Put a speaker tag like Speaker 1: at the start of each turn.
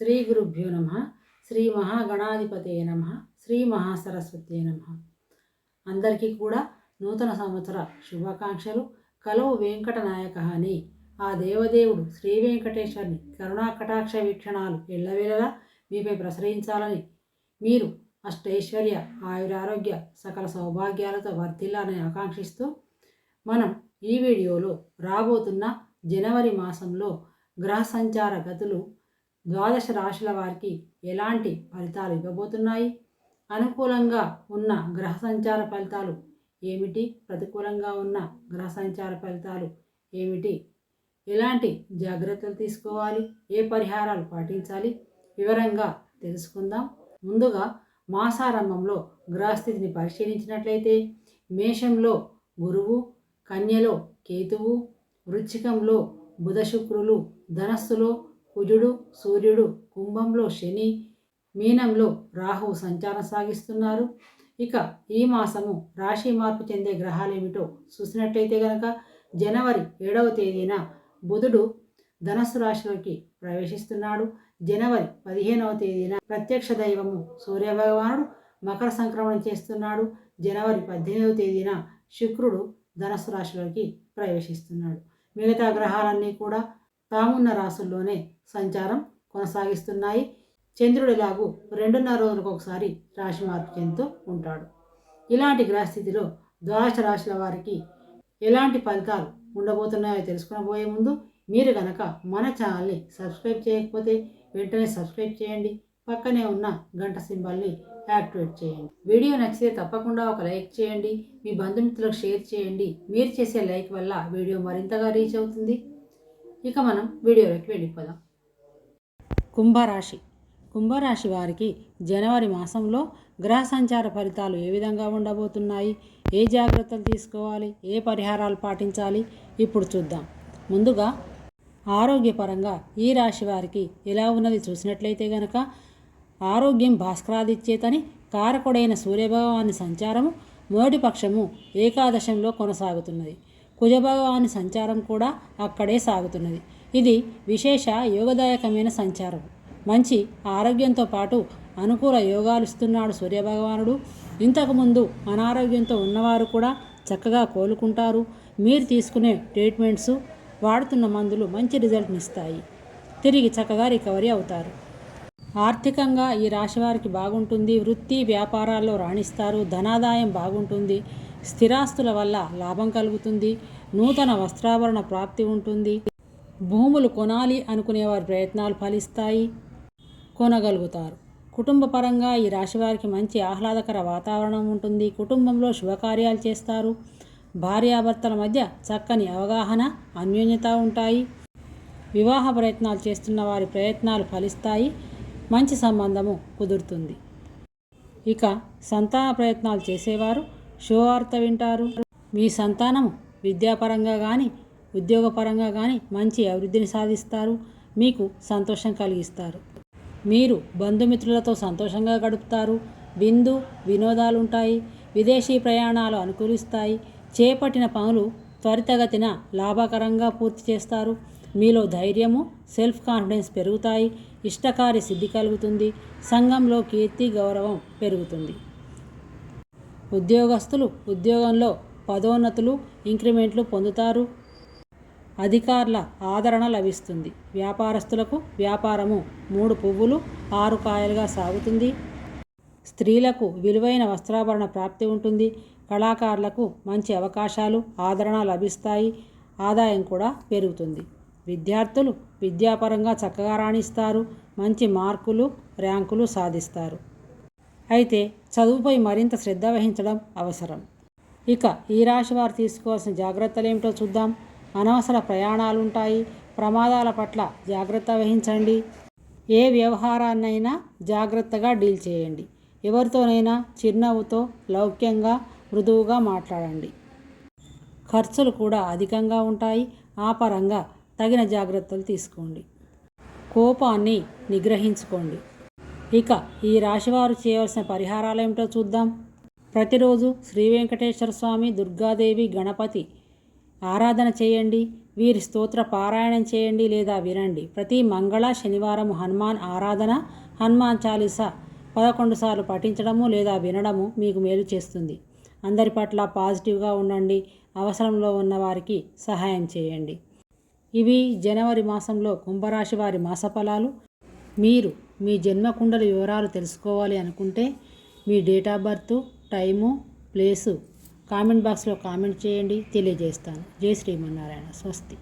Speaker 1: శ్రీ గురుభ్యో నమ శ్రీ మహాగణాధిపతే నమ శ్రీ మహాసరస్వతే నమ. అందరికీ కూడా నూతన సంవత్సర శుభాకాంక్షలు. కలవు వెంకట నాయక అని ఆ దేవదేవుడు శ్రీ వెంకటేశ్వరుని కరుణా కటాక్ష వీక్షణాలు ఎల్లవేళలా మీపై ప్రసరించాలని మీరు అష్టైశ్వర్య ఆయురారోగ్య సకల సౌభాగ్యాలతో వర్ధిల్లాలని ఆకాంక్షిస్తూ మనం ఈ వీడియోలో రాబోతున్న జనవరి మాసంలో గ్రహ సంచార గతులు ద్వాదశ రాశుల వారికి ఎలాంటి ఫలితాలు ఇవ్వబోతున్నాయి? అనుకూలంగా ఉన్న గ్రహ సంచార ఫలితాలు ఏమిటి? ప్రతికూలంగా ఉన్న గ్రహ సంచార ఫలితాలు ఏమిటి? ఎలాంటి జాగ్రత్తలు తీసుకోవాలి? ఏ పరిహారాలు పాటించాలి? వివరంగా తెలుసుకుందాం. ముందుగా మాసారంభంలో గ్రహస్థితిని పరిశీలించినట్లయితే మేషంలో గురువు కన్యలో కేతువు వృచ్చికంలో బుధ శుక్రులు ధనస్సులో కుజుడు సూర్యుడు కుంభంలో శని మీనంలో రాహువు సంచారం సాగిస్తున్నారు. ఇక ఈ మాసము రాశి మార్పు చెందే గ్రహాలు ఏమిటో చూసినట్లయితే గనక జనవరి ఏడవ తేదీన బుధుడు ధనస్సు రాశిలోకి ప్రవేశిస్తున్నాడు. జనవరి పదిహేనవ తేదీన ప్రత్యక్ష దైవము సూర్యభగవానుడు మకర సంక్రమణం చేస్తున్నాడు. జనవరి పద్దెనిమిదవ తేదీన శుక్రుడు ధనస్సు రాశిలోకి ప్రవేశిస్తున్నాడు. మిగతా గ్రహాలన్నీ కూడా తామున్న రాసుల్లోనే సంచారం కొనసాగిస్తున్నాయి. చంద్రుడు రెండున్నర రోజులకు ఒకసారి రాశి మార్పు చెందుతూ ఉంటాడు. ఇలాంటి గ్రహస్థితిలో ద్వాదశ రాశుల వారికి ఎలాంటి ఫలితాలు ఉండబోతున్నాయో తెలుసుకునబోయే ముందు మీరు కనుక మన ఛానల్ని సబ్స్క్రైబ్ చేయకపోతే వెంటనే సబ్స్క్రైబ్ చేయండి. పక్కనే ఉన్న గంట సింబల్ని యాక్టివేట్ చేయండి. వీడియో నచ్చితే తప్పకుండా ఒక లైక్ చేయండి. మీ బంధుమిత్రులకు షేర్ చేయండి. మీరు చేసే లైక్ వల్ల వీడియో మరింతగా రీచ్ అవుతుంది. ఇక మనం వీడియోలోకి వెళ్ళిపోదాం. కుంభరాశి. కుంభరాశి వారికి జనవరి మాసంలో గ్రహ సంచార ఫలితాలు ఏ విధంగా ఉండబోతున్నాయి? ఏ జాగ్రత్తలు తీసుకోవాలి? ఏ పరిహారాలు పాటించాలి? ఇప్పుడు చూద్దాం. ముందుగా ఆరోగ్యపరంగా ఈ రాశి వారికి ఎలా ఉన్నది చూసినట్లయితే గనక ఆరోగ్యం భాస్కరాదిచ్చేతని కారకుడైన సూర్యభగవాని సంచారము మొదటి పక్షము ఏకాదశంలో కొనసాగుతున్నది. కుజభగవాని సంచారం కూడా అక్కడే సాగుతున్నది. ఇది విశేష యోగదాయకమైన సంచారం. మంచి ఆరోగ్యంతో పాటు అనుకూల యోగాలు ఇస్తున్నాడు సూర్యభగవానుడు. ఇంతకుముందు అనారోగ్యంతో ఉన్నవారు కూడా చక్కగా కోలుకుంటారు. మీరు తీసుకునే ట్రీట్మెంట్స్ వాడుతున్న మందులు మంచి రిజల్ట్ని ఇస్తాయి. తిరిగి చక్కగా రికవరీ అవుతారు. ఆర్థికంగా ఈ రాశి వారికి బాగుంటుంది. వృత్తి వ్యాపారాల్లో రాణిస్తారు. ధనాదాయం బాగుంటుంది. స్థిరాస్తుల వల్ల లాభం కలుగుతుంది నూతన వస్త్రాభరణ ప్రాప్తి ఉంటుంది. భూములు కొనాలి అనుకునేవారి ప్రయత్నాలు ఫలిస్తాయి. కొనగలుగుతారు. కుటుంబ పరంగా ఈ రాశి వారికి మంచి ఆహ్లాదకర వాతావరణం ఉంటుంది. కుటుంబంలో శుభకార్యాలు చేస్తారు. భార్యాభర్తల మధ్య చక్కని అవగాహన అన్యోన్యత ఉంటాయి. వివాహ ప్రయత్నాలు చేస్తున్న వారి ప్రయత్నాలు ఫలిస్తాయి. మంచి సంబంధము కుదురుతుంది. ఇక సంతాన ప్రయత్నాలు చేసేవారు శుభవార్త వింటారు. మీ సంతానం విద్యాపరంగా కానీ ఉద్యోగపరంగా కానీ మంచి అభివృద్ధిని సాధిస్తారు. మీకు సంతోషం కలిగిస్తారు. మీరు బంధుమిత్రులతో సంతోషంగా గడుపుతారు. విందు వినోదాలు ఉంటాయి విదేశీ ప్రయాణాలు అనుకూలిస్తాయి. చేపట్టిన పనులు త్వరితగతిన లాభకరంగా పూర్తి చేస్తారు. మీలో ధైర్యము సెల్ఫ్ కాన్ఫిడెన్స్ పెరుగుతాయి. ఇష్టకారి సిద్ధి కలుగుతుంది. సంఘంలో కీర్తి గౌరవం పెరుగుతుంది. ఉద్యోగస్తులు ఉద్యోగంలో పదోన్నతులు ఇంక్రిమెంట్లు పొందుతారు. అధికారుల ఆదరణ లభిస్తుంది. వ్యాపారస్తులకు వ్యాపారము మూడు పువ్వులు ఆరు కాయలుగా సాగుతుంది. స్త్రీలకు విలువైన వస్త్రాభరణ ప్రాప్తి ఉంటుంది. కళాకారులకు మంచి అవకాశాలు ఆదరణ లభిస్తాయి. ఆదాయం కూడా పెరుగుతుంది. విద్యార్థులు విద్యాపరంగా చక్కగా రాణిస్తారు. మంచి మార్కులు ర్యాంకులు సాధిస్తారు. అయితే చదువుపై మరింత శ్రద్ధ వహించడం అవసరం. ఇక ఈ రాశి వారు తీసుకోవాల్సిన జాగ్రత్తలు ఏమిటో చూద్దాం. అనవసర ప్రయాణాలు ఉంటాయి ప్రమాదాల పట్ల జాగ్రత్త వహించండి. ఏ వ్యవహారాన్నైనా జాగ్రత్తగా డీల్ చేయండి. ఎవరితోనైనా చిరునవ్వుతో లౌక్యంగా మృదువుగా మాట్లాడండి. ఖర్చులు కూడా అధికంగా ఉంటాయి. ఆ పరంగా తగిన జాగ్రత్తలు తీసుకోండి. కోపాన్ని నిగ్రహించుకోండి. ఇక ఈ రాశివారు చేయవలసిన పరిహారాలు ఏమిటో చూద్దాం. ప్రతిరోజు శ్రీ వెంకటేశ్వర స్వామి దుర్గాదేవి గణపతి ఆరాధన చేయండి. వీరి స్తోత్ర పారాయణం చేయండి లేదా వినండి. ప్రతి మంగళ శనివారం హనుమాన్ ఆరాధన హనుమాన్ చాలీస పదకొండు సార్లు పఠించడము లేదా వినడము మీకు మేలు చేస్తుంది. అందరి పట్ల పాజిటివ్గా ఉండండి. అవసరంలో ఉన్న వారికి సహాయం చేయండి. ఇవి జనవరి మాసంలో కుంభరాశి వారి మాసఫలాలు మీరు మీ జన్మకుండల వివరాలు తెలుసుకోవాలి అనుకుంటే మీ date of birth time place comment బాక్స్లో కామెంట్ చేయండి. తెలియజేస్తాను. జై శ్రీమన్నారాయణ. స్వస్తి.